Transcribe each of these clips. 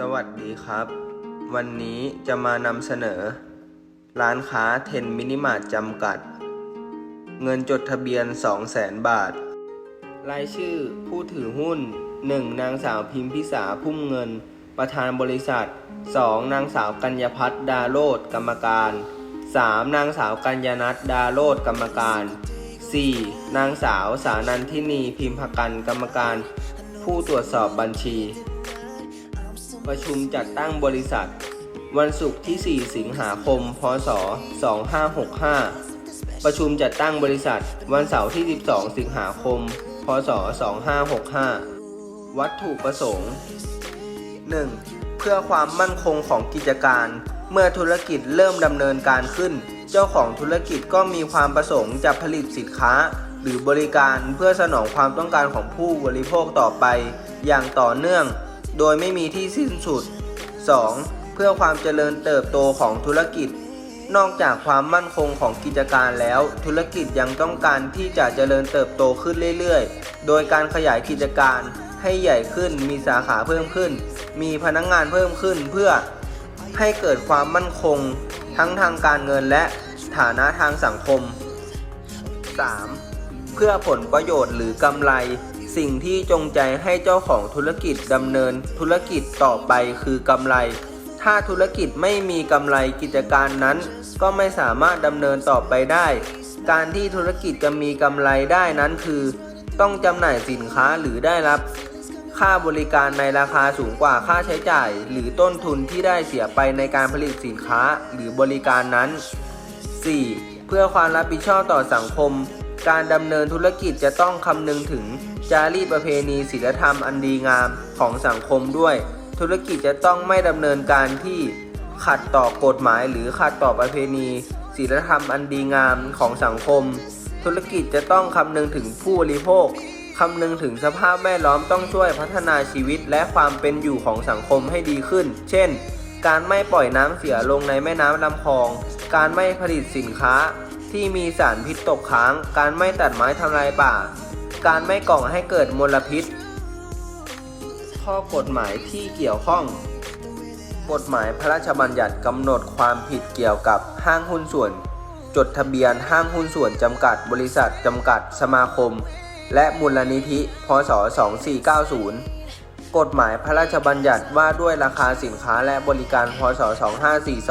สวัสดีครับ วันนี้จะมานำเสนอ ร้านค้าเทนมินิมาร์ทจำกัด เงินจดทะเบียน 200,000 บาท รายชื่อผู้ถือหุ้น 1. นางสาวพิมพิสาพุ่มเงิน ประธานบริษัท 2. นางสาวกัญญพัฒน์ดาโรดกรรมการ 3. นางสาวกัญญนัทดาโรดกรรมการ 4. นางสาวสานันทินีพิมพกันกรรมการ ผู้ตรวจสอบบัญชี ประชุมจัดตั้งบริษัท วันศุกร์ที่ 4 สิงหาคม พศ 2565 ประชุมจัดตั้งบริษัท วันเสาร์ที่ 12 สิงหาคม พศ 2565 วัตถุประสงค์ 1. เพื่อความมั่นคงของกิจการ เมื่อธุรกิจเริ่มดำเนินการขึ้น เจ้าของธุรกิจก็มีความประสงค์จะผลิตสินค้าหรือบริการเพื่อสนองความต้องการของผู้บริโภคต่อไป อย่างต่อเนื่อง โดยไม่มีที่สิ้นสุด 2. เพื่อความเจริญเติบโตของธุรกิจ นอกจากความมั่นคงของกิจการแล้ว ธุรกิจยังต้องการที่จะเจริญเติบโตขึ้นเรื่อยๆ โดยการขยายกิจการให้ใหญ่ขึ้น มีสาขาเพิ่มขึ้น มีพนักงงานเพิ่มขึ้นเพื่อให้เกิดความมั่นคง ทั้งทางการเงินและฐานะทางสังคม 3. เพื่อผลประโยชน์หรือกำไร สิ่งที่จงใจให้เจ้าของธุรกิจดำเนินธุรกิจต่อไปคือกำไร ถ้าธุรกิจไม่มีกำไรกิจการนั้น ก็ไม่สามารถดำเนินต่อไปได้ การที่ธุรกิจจะมีกำไรได้นั้นคือ ต้องจำหน่ายสินค้าหรือได้รับ ค่าบริการในราคาสูงกว่าค่าใช้จ่าย หรือต้นทุนที่ได้เสียไปในการผลิตสินค้าหรือบริการนั้น 4. เพื่อความรับผิดชอบต่อสังคม การดำเนินธุรกิจจะต้องคำนึงถึงจารีตประเพณีศีลธรรมอันดีงามของสังคมด้วย ธุรกิจจะต้องไม่ดำเนินการที่ขัดต่อกฎหมายหรือขัดต่อประเพณีศีลธรรมอันดีงามของสังคม ธุรกิจจะต้องคำนึงถึงผู้บริโภคคำนึงถึงสภาพแวดล้อมต้องช่วยพัฒนาชีวิตและความเป็นอยู่ของสังคมให้ดีขึ้น เช่น การไม่ปล่อยน้ำเสียลงในแม่น้ำลำคลอง การไม่ผลิตสินค้า ที่มีสารพิษตกค้าง การไม่ตัดไม้ทำลายป่า การไม่ก่อให้เกิดมลพิษ ข้อกฎหมายที่เกี่ยวข้อง กฎหมายพระราชบัญญัติกำหนดความผิดเกี่ยวกับห้างหุ้นส่วน จดทะเบียนห้างหุ้นส่วนจำกัดบริษัทจำกัดสมาคม และมูลนิธิ พศ 2490กฎหมายพระราชบัญญัติว่าด้วยราคาสินค้าและบริการ พศ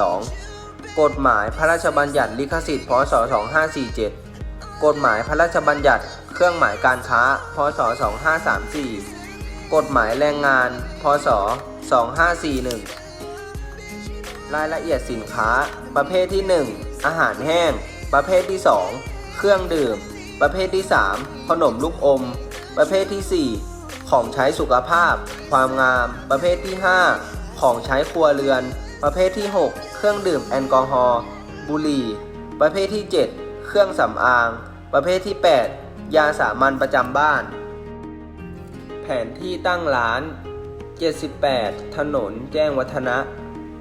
2542 กฎหมายพระราชบัญญัติลิขสิทธิ์พศ 2547 กฎหมายพระราชบัญญัติเครื่องหมายการค้า พศ 2534 กฎหมายแรงงาน พศ 2541 รายละเอียดสินค้า ประเภทที่ 1 อาหารแห้ง ประเภทที่ 2 เครื่องดื่ม ประเภทที่ 3 ขนมลูกอม ประเภทที่ 4 ของใช้สุขภาพ ความงาม ประเภทที่ 5 ของใช้ครัวเรือน ประเภทที่ 6 รื่องดื่มแอลกอฮอล์บุหรี่ ประเภทที่ 7 เครื่องสำอาง ประเภทที่ 8 ยาสามัญประจำบ้าน แผนที่ตั้งร้าน 78 ถนนแจ้งวัฒนะ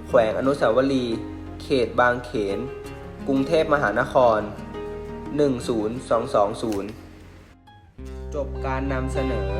แขวงอนุสาวรีย์เขตบางเขน กรุงเทพมหานคร 10220 จบการนำเสนอ